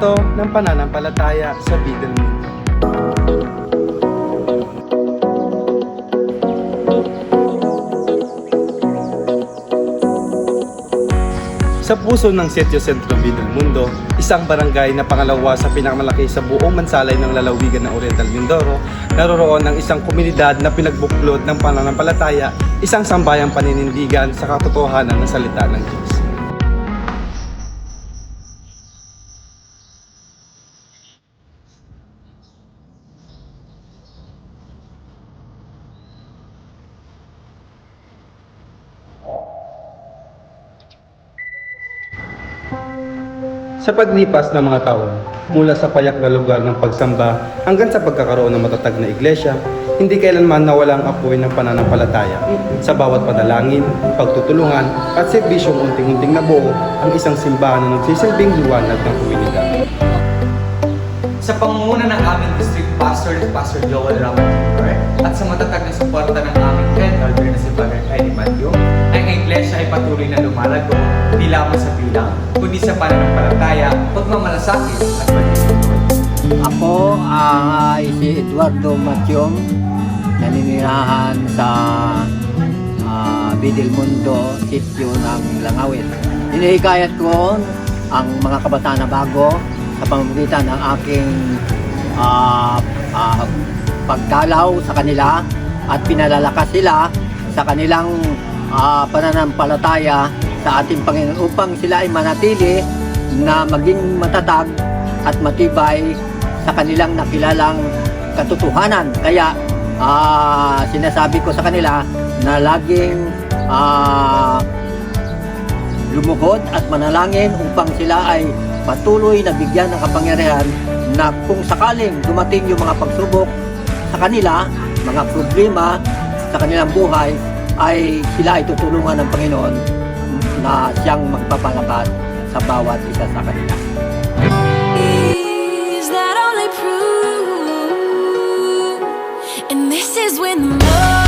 kwento ng pananampalataya sa Mundo. Sa puso ng Sitio Centro Bidel Mundo, isang barangay na pangalawa sa pinakamalaki sa buong mansalay ng lalawigan ng Oriental Mindoro, naroroon ang isang komunidad na pinagbuklod ng pananampalataya, isang sambayang paninindigan sa katotohanan ng salita ng Diyos. Sa paglipas ng mga taon, mula sa payak na lugar ng pagsamba hanggang sa pagkakaroon ng matatag na iglesia, hindi kailanman nawala ang apoy ng pananampalataya. Sa bawat panalangin, pagtutulungan at serbisyong unting-unting nabuo ang isang simbahan na nagsisilbing liwanag ng komunidad. Sa pangunguna ng aming district pastor Pastor Joel Ramos Jr. at sa matatag na suporta ng aming elder na si Father Eddie Matthew, ang iglesia ay patuloy na lumalago, hindi lamang sa bilang, kundi sa pananampalataya, pagmamalasakit at pagkasunod. Ako ay si Eduardo Matyong, naninirahan sa uh, Bidilmundo, sityo ng Langawit. Hinihikayat ko ang mga kabataan na bago sa pamamagitan ng aking ah, ah, pagdalaw sa kanila at pinalalakas sila sa kanilang ah, pananampalataya sa ating Panginoon upang sila ay manatili na maging matatag at matibay sa kanilang nakilalang katotohanan. Kaya ah, sinasabi ko sa kanila na laging ah, lumuhod at manalangin upang sila ay patuloy na bigyan ng kapangyarihan na kung sakaling dumating yung mga pagsubok kanila, mga problema sa kanilang buhay, ay sila ay tutulungan ng Panginoon na siyang magpapalakas sa bawat isa sa kanila. Is that all prove? And this is when the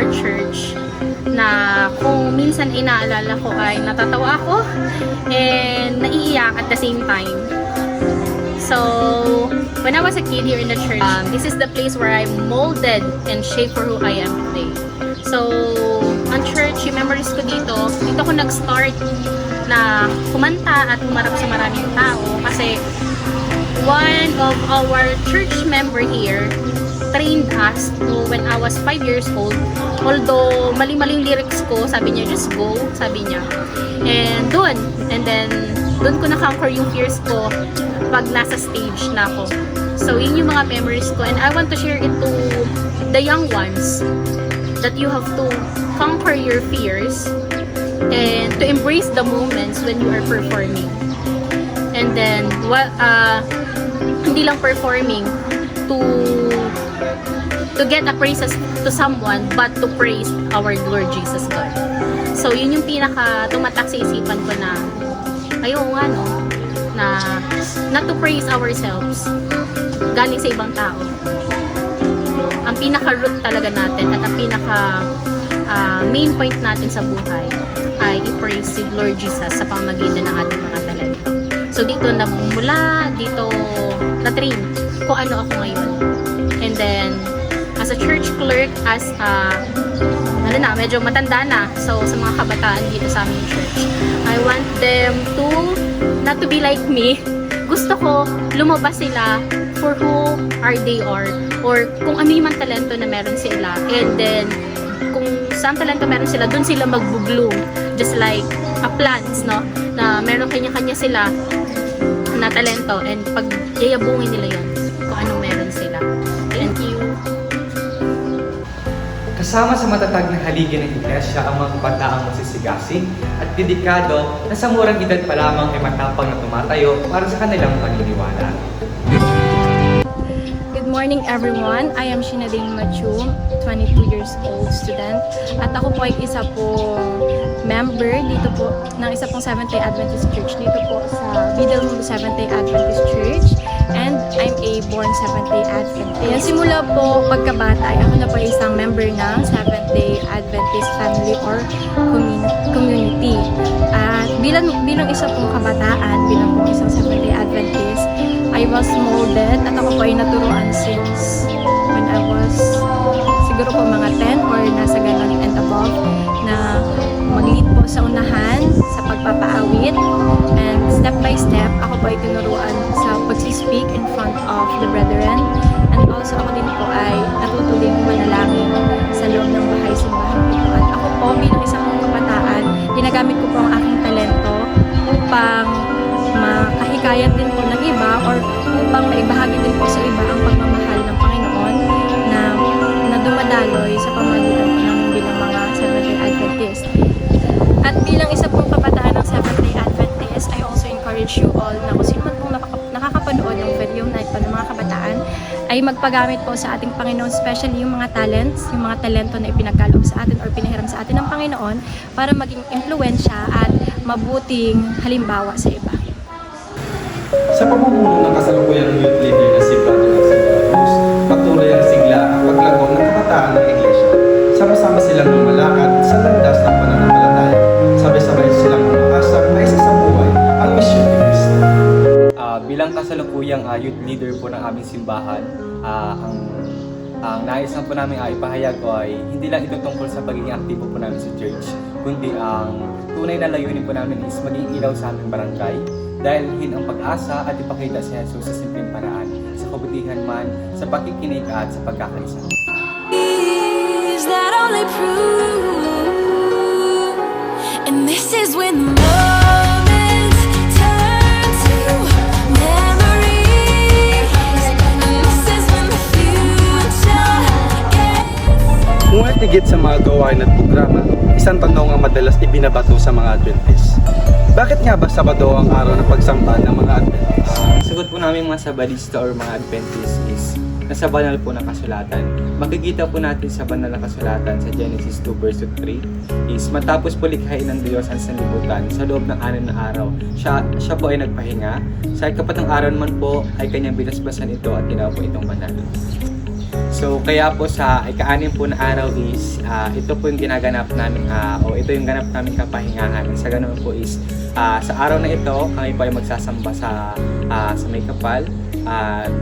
our church na kung minsan inaalala ko ay natatawa ako and naiiyak at the same time. So, when I was a kid here in the church, um, this is the place where I molded and shaped for who I am today. So, ang church, yung memories ko dito, dito ko nag-start na kumanta at humarap sa maraming tao kasi one of our church member here trained us to when I was 5 years old. Although mali-maling lyrics ko, sabi niya, just go, sabi niya. And doon, and then doon ko na-conquer yung fears ko pag nasa stage na ako. So, yun yung mga memories ko. And I want to share it to the young ones that you have to conquer your fears and to embrace the moments when you are performing. And then, what, uh, hindi lang performing to to get a praises to someone but to praise our Lord Jesus God. So, yun yung pinaka tumatak sa isipan ko na ayaw nga no, na not to praise ourselves galing sa ibang tao. Ang pinaka root talaga natin at ang pinaka ah, main point natin sa buhay ay i-praise si Lord Jesus sa pamagitan ng ating mga talento. So dito na mula dito na-train kung ano ako ngayon. And then as a church clerk, as a ano na, medyo matanda na. So sa mga kabataan dito sa aming church, I want them to not to be like me. Gusto ko lumabas sila for who are they are or kung ano yung talento na meron sila. And then kung saan talento meron sila, dun sila magbo-bloom. Just like a plants, no? Na meron kanya-kanya sila na talento and pag yayabungin nila yun kung anong meron Kasama sa matatag na haligi ng iglesia ang mga kabataang masisigasig at dedikado na sa murang edad pa lamang ay matapang na tumatayo para sa kanilang paniniwala. Morning everyone. I am Shinading Machum, 22 years old student. At ako po ay isa pong member dito po ng isa pong Seventh-day Adventist Church dito po sa Middle Seventh-day Adventist Church. And I'm a born Seventh-day Adventist. Ayan, simula po pagkabata ay ako na po ay isang member ng Seventh-day Adventist Family or commun- Community. At bilang, bilang isa pong kabataan, bilang pong isang Seventh-day Adventist, I was molded at ako po ay naturuan since when I was siguro po mga 10 or nasa ganon and above na mag-lead po sa unahan sa pagpapaawit. And step by step ako po ay tinuruan sa pagsispeak in front of the brethren. And also ako din po ay natutuling manalangin sa loob ng bahay simbahan. At ako po bilang isang encourage you all na kung sino man pong nakaka- nakakapanood ng video na ito ng mga kabataan, ay magpagamit po sa ating Panginoon, especially yung mga talents, yung mga talento na ipinagkaloob sa atin or pinahiram sa atin ng Panginoon para maging impluensya at mabuting halimbawa sa iba. Sa pamumuno ng kasalukuyang youth leader na si Brother Alcindor Cruz, patuloy ang sigla ang paglago ng kabataan ng iglesia. Sama-sama silang lumalakad sa landas kasalukuyang ah, youth leader po ng aming simbahan, ah, ang ang nais lang po namin ay ipahayag ko ay hindi lang ito tungkol sa pagiging aktibo po namin sa church, kundi ang tunay na layunin po namin is maging ilaw sa aming barangay dahil hin ang pag-asa at ipakita si Jesus sa simpleng paraan, sa kabutihan man, sa pakikinig at sa pagkakaisa. Is that only prove? And this is when higit sa mga gawain at programa, isang tanong ang madalas ibinabato sa mga Adventist. Bakit nga ba Sabado ang araw ng pagsamba ng mga Adventist? Sagot po namin mga Sabadista or mga Adventist is nasa banal po ng kasulatan. Makikita po natin sa banal na kasulatan sa Genesis 2 verse 3 is matapos po likhain ng Diyos ang sanlibutan sa loob ng anim na araw. Siya, siya po ay nagpahinga. Sa ikapatang araw naman po ay kanyang binasbasan ito at ginawa po itong banal. So, kaya po sa ika-anim po na araw is, ah, ito po yung ginaganap namin, ah, o ito yung ganap namin kapahingahan. Sa ganun po is, ah, sa araw na ito, kami po ay magsasamba sa, ah, sa may kapal. At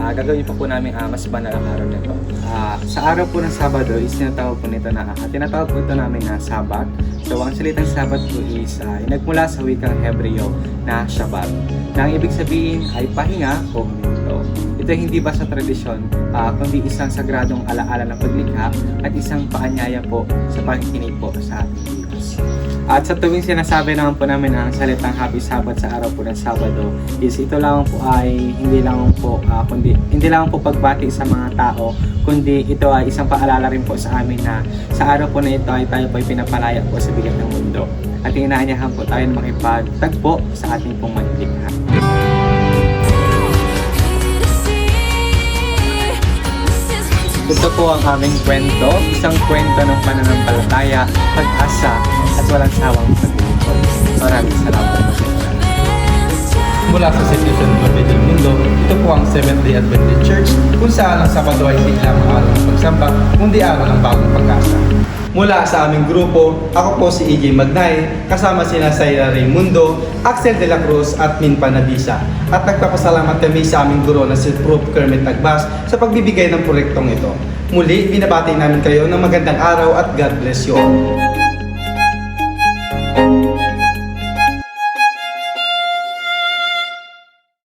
ah, gagawin pa po namin ah, mas banal ang araw nito. Ah, sa araw po ng Sabado is tinatawag po nito na, ah, tinatawag po ito namin na Sabat. So, ang salitang Sabat po is ah, nagmula sa wikang Hebreo na Shabbat. Na ang ibig sabihin ay pahinga o. Ito hindi basta tradisyon, ah, kundi isang sagradong alaala ng paglikha at isang paanyaya po sa pakikinig po sa ating Diyos. At sa tuwing sinasabi naman po namin ang salitang Happy Sabbath sa araw po ng Sabado is ito lang po ay hindi lang po ah, kundi hindi lang po pagbati sa mga tao kundi ito ay isang paalala rin po sa amin na sa araw po na ito ay tayo po ay pinapalaya po sa bigat ng mundo at inaanyahan po tayo na makipagtagpo sa ating pong manilikha. Ito po ang aming kwento, isang kwento ng pananampalataya, pag-asa, at walang sawang paglilingkod. Maraming salamat po. Mula sa Institution of del Mundo, ito po ang Seventh-day Adventist Church kung saan ang Sabado ay hindi lamang araw ng pagsamba, kundi araw ng bagong pag-asa. Mula sa aming grupo, ako po si EJ Magnay, kasama sina Sayra Raimundo, Axel de la Cruz at Min Panabisa. At nagpapasalamat kami sa aming guro na si Prof. Kermit Agbas sa pagbibigay ng proyektong ito. Muli, binabati namin kayo ng magandang araw at God bless you all.